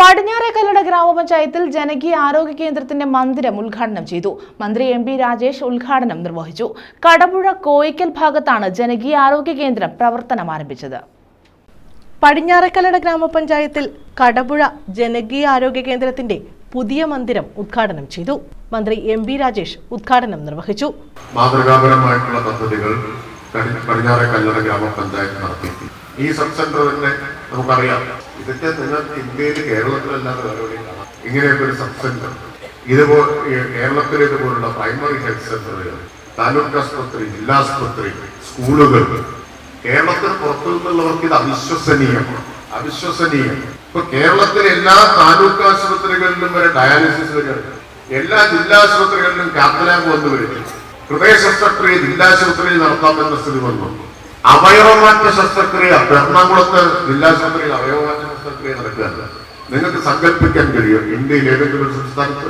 പടിഞ്ഞാറേക്കല്ലട ഗ്രാമപഞ്ചായത്തിൽ ജനകീയ ആരോഗ്യ കേന്ദ്രത്തിന്റെ മന്ദിരം ഉദ്ഘാടനം ചെയ്തു. മന്ത്രി എം പി രാജേഷ് ഉദ്ഘാടനം നിർവഹിച്ചു. കടപുഴ കോയിക്കൽ ഭാഗത്താണ് ജനകീയ ആരോഗ്യ കേന്ദ്രം പ്രവർത്തനം ആരംഭിച്ചത്. പടിഞ്ഞാറേക്കല്ലട ഗ്രാമപഞ്ചായത്തിൽ കടപുഴ ജനകീയ ആരോഗ്യ കേന്ദ്രത്തിന്റെ പുതിയ മന്ദിരം ഉദ്ഘാടനം ചെയ്തു. മന്ത്രി എം ബി രാജേഷ് ഉദ്ഘാടനം നിർവഹിച്ചു. മാതൃകാപരമായിട്ടുള്ള പദ്ധതികൾ പടിഞ്ഞാറേക്കല്ലട പടിഞ്ഞാറെ കല്ലട ഗ്രാമപഞ്ചായത്ത് നടത്തി ഈ സബ് സെന്റർ തന്നെ നമുക്കറിയാം. ഇതൊക്കെ നിങ്ങൾക്ക് ഇന്ത്യയിൽ കേരളത്തിലല്ലാതെ വേറെ കാണാം. ഇങ്ങനെയൊക്കെ ഒരു സബ് സെന്റർ. ഇതുപോലെ കേരളത്തിലെ ഇതുപോലുള്ള പ്രൈമറി ഹെൽത്ത് സെന്ററുകൾ താലൂക്ക് ആസ്പത്രി ജില്ലാസ്പത്രി സ്കൂളുകൾ. കേരളത്തിന് പുറത്തു നിന്നുള്ളവർക്ക് ഇത് അവിശ്വസനീയമാണ്. അവിശ്വസനീയം. ഇപ്പൊ കേരളത്തിലെ എല്ലാ താലൂക്ക് ആശുപത്രികളിലും വരെ ഡയാലിസിസ് വരികയാണ് എല്ലാ ജില്ലാ ആശുപത്രികളിലും കാത്തലാബ് വന്നു വരുന്നു. ഹൃദയ ശസ്ത്രക്രിയ ജില്ലാശുപത്രിയിൽ നടത്താമെന്ന സ്ഥിതി വന്നു. അവയവമാറ്റ ശസ്ത്രക്രിയ എറണാകുളത്ത് ജില്ലാ ജില്ലാശുപത്രിയിൽ അവയവമാറ്റ ശസ്ത്രക്രിയ നടക്കുകയല്ല നിങ്ങൾക്ക് സങ്കല്പിക്കാൻ കഴിയും. ഇന്ത്യയിൽ ഏതെങ്കിലും ഒരു സംസ്ഥാനത്ത്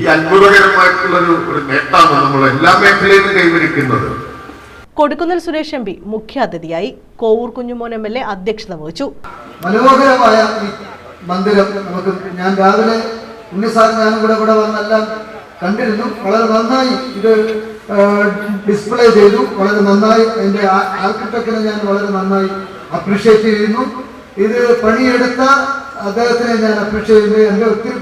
ഈ അത്ഭുതകരമായിട്ടുള്ള ഒരു ഒരു നേട്ടമാണ് നമ്മൾ എല്ലാ മേഖലയിലും കൈവരിക്കുന്നത്. കൊടുക്കുന്നിൽ സുരേഷ് എം പി മുഖ്യാതിഥിയായി Kovoor Kunjumon M L A അധ്യക്ഷത വഹിച്ചു. മനോഹരമായ ഈ മന്ദിരം നമുക്ക് ഞാൻ രാവിലെ ഉണ്ണിസാർ ഞാനും കൂടെ ഇവിടെ വന്നെല്ലാം കണ്ടിരുന്നു. വളരെ നന്നായി ഇത് ഡിസ്പ്ലേ ചെയ്തു. വളരെ നന്നായി. എന്റെ ആർക്കിടെക്റ്റിനെ ഞാൻ വളരെ നന്നായി അപ്രീഷിയേറ്റ് ചെയ്യുന്നു. ഇത് പണിയെടുത്ത അദ്ദേഹത്തിനെ ഞാൻ അപ്രീഷിയേറ്റ് ചെയ്യുന്നു. എന്റെ ഒത്തിരി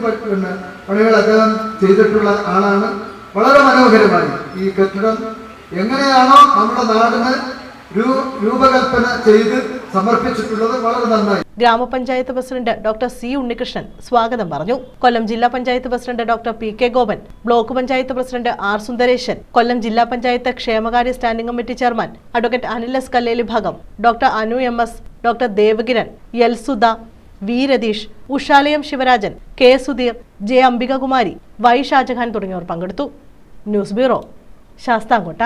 പണികൾ അദ്ദേഹം ചെയ്തിട്ടുള്ള ആളാണ്. വളരെ മനോഹരമായി ഈ കെട്ടിടം. എങ്ങനെയാണോ നമ്മുടെ നാടിന് രൂപകൽപ്പന ചെയ്ത് സമർപ്പിച്ചിട്ടുള്ളത് വളരെ നന്നായി. ഗ്രാമപഞ്ചായത്ത് പ്രസിഡന്റ് ഡോക്ടർ സി ഉണ്ണികൃഷ്ണൻ സ്വാഗതം പറഞ്ഞു. കൊല്ലം ജില്ലാ panchayat president doctor P K Gopan block panchayat president R Sundaresan Kollam ജില്ലാ പഞ്ചായത്ത് ക്ഷേമകാര്യ standing committee chairman advocate Anil S Kallelibhagam doctor Anu M S doctor Devakiran L Sudha V Ratheesh Ushalayam Sivarajan K Sudheer J Ambikakumari Y Shajahan തുടങ്ങിയവർ പങ്കെടുത്തു. News bureau Sasthamkotta.